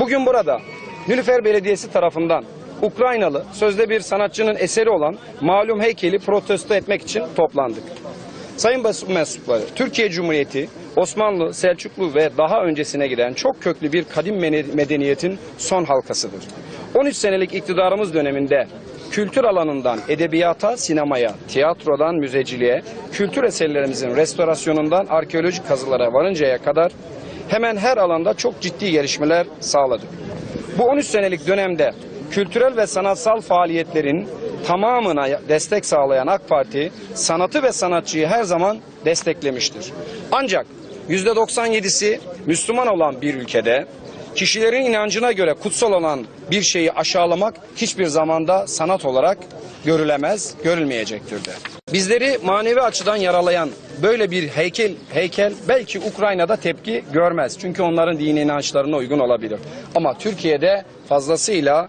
Bugün burada Nülüfer Belediyesi tarafından Ukraynalı sözde bir sanatçının eseri olan malum heykeli protesto etmek için toplandık. Sayın basın mensupları, Türkiye Cumhuriyeti, Osmanlı, Selçuklu ve daha öncesine giden çok köklü bir kadim medeniyetin son halkasıdır. 13 senelik iktidarımız döneminde kültür alanından edebiyata, sinemaya, tiyatrodan müzeciliğe, kültür eserlerimizin restorasyonundan arkeolojik kazılara varıncaya kadar hemen her alanda çok ciddi gelişmeler sağladık. Bu 13 senelik dönemde kültürel ve sanatsal faaliyetlerin tamamına destek sağlayan AK Parti sanatı ve sanatçıyı her zaman desteklemiştir. Ancak %97'si Müslüman olan bir ülkede kişilerin inancına göre kutsal olan bir şeyi aşağılamak hiçbir zamanda sanat olarak görülemez, görülmeyecektir de. Bizleri manevi açıdan yaralayan böyle bir heykel heykel belki Ukrayna'da tepki görmez. Çünkü onların dini inançlarına uygun olabilir. Ama Türkiye'de fazlasıyla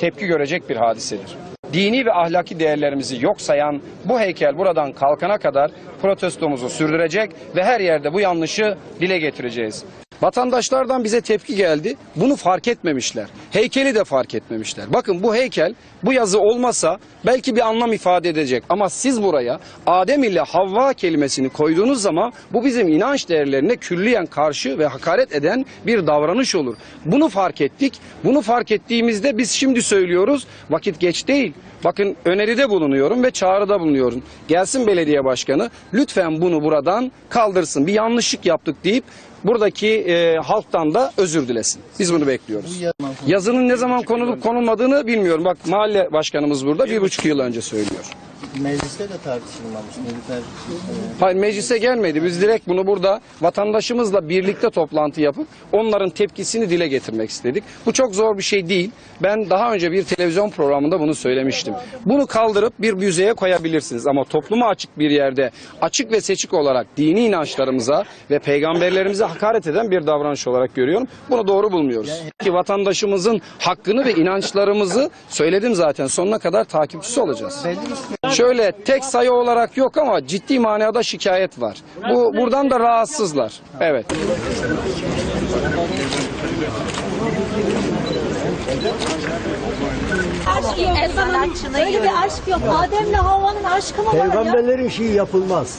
tepki görecek bir hadisedir. Dini ve ahlaki değerlerimizi yok sayan bu heykel buradan kalkana kadar protestomuzu sürdürecek ve her yerde bu yanlışı dile getireceğiz. Vatandaşlardan bize tepki geldi. Bunu fark etmemişler. Heykeli de fark etmemişler. Bakın bu heykel bu yazı olmasa belki bir anlam ifade edecek. Ama siz buraya Adem ile Havva kelimesini koyduğunuz zaman bu bizim inanç değerlerine külliyen karşı ve hakaret eden bir davranış olur. Bunu fark ettik. Bunu fark ettiğimizde biz şimdi söylüyoruz. Vakit geç değil. Bakın öneride bulunuyorum ve çağrıda bulunuyorum. Gelsin belediye başkanı lütfen bunu buradan kaldırsın. Bir yanlışlık yaptık deyip buradaki e, halktan da özür dilesin. Biz bunu bekliyoruz. Yazının ne zaman konulup konulmadığını bilmiyorum. Bak mahalle başkanımız burada bir buçuk yıl önce söylüyor. Mecliste de tartışılmamış. Nilüfer Hayır meclise gelmedi. Biz direkt bunu burada vatandaşımızla birlikte toplantı yapıp onların tepkisini dile getirmek istedik. Bu çok zor bir şey değil. Ben daha önce bir televizyon programında bunu söylemiştim. Bunu kaldırıp bir müzeye koyabilirsiniz ama topluma açık bir yerde açık ve seçik olarak dini inançlarımıza ve peygamberlerimize hakaret eden bir davranış olarak görüyorum. Bunu doğru bulmuyoruz. Ki vatandaşımızın hakkını ve inançlarımızı söyledim zaten sonuna kadar takipçisi olacağız. Şöyle tek sayı olarak yok ama ciddi manada şikayet var. Bu buradan da rahatsızlar. Evet. aşk yok. Sanatçının öyle bir aşk yok. Adem'le Havva'nın aşkı mı var ya? Peygamberlerin şeyi yapılmaz.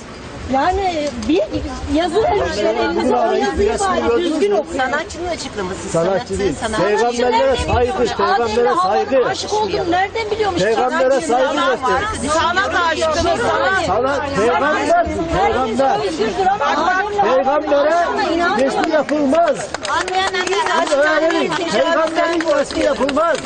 Yani bir yazı vermişler elinize o yazıyı bari düzgün okuyun. Sanatçının açıklaması. Sanatçı değil. sanatçı. Peygamberlere saygı, Havva'nın saygı. aşık olduğunu nereden biliyormuş? Peygambere Sanatçı, saygı sanat göster. Sanat aşkını sanat. Sana peygamber, peygamber. Peygambere resmi yapılmaz. Anlayan öğrenin. Peygamberin resmi yapılmaz.